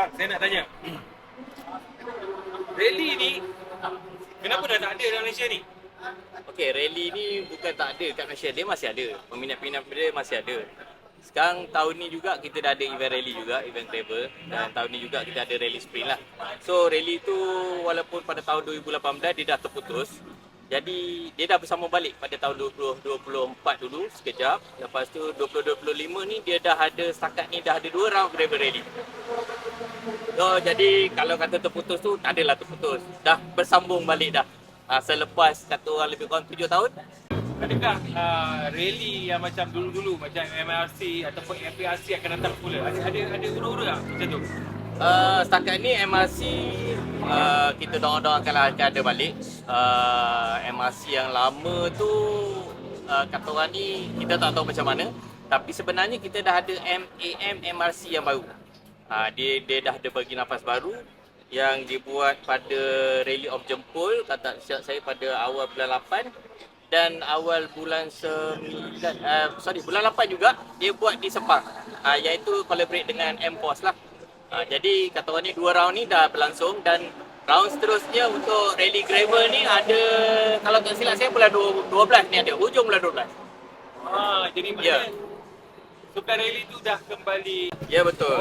Bang, saya nak tanya. Rally ni kenapa dah tak ada dalam Malaysia ni? Okey, rally ni bukan tak ada kat Malaysia. Dia masih ada. Peminat-peminat dia masih ada. Sekarang tahun ni juga kita dah ada event rally juga, event travel. Dan tahun ni juga kita ada rally sprint lah. So rally tu walaupun pada tahun 2018 dia dah terputus. Jadi dia dah bersama balik pada tahun 2024 dulu sekejap. Lepas tu 2025 ni dia dah ada setakat ni dah ada dua round gravel rally. So jadi kalau kata terputus tu tak adalah terputus. Dah bersambung balik dah. Uh, selepas kata orang lebih kurang 7 tahun Adakah uh, rally yang macam dulu-dulu macam MRC ataupun FPRC akan datang pula? Ada ada ada ura-ura tak macam tu? Uh, setakat ni MRC uh, kita doa-doakan akan ada balik. Uh, MRC yang lama tu uh, kata orang ni kita tak tahu macam mana. Tapi sebenarnya kita dah ada MAM MRC yang baru. Uh, dia dia dah ada bagi nafas baru yang dibuat pada Rally of Jempol kata silap saya pada awal bulan 8 dan awal bulan 9 uh, sorry bulan 8 juga dia buat di Sepang uh, iaitu collaborate dengan MPOS lah uh, jadi kata orang ni dua round ni dah berlangsung dan round seterusnya untuk rally gravel ni ada kalau tak silap saya bulan 12 ni ada hujung bulan 12 Ah, jadi Ya. maknanya sukan rally tu dah kembali. Ya betul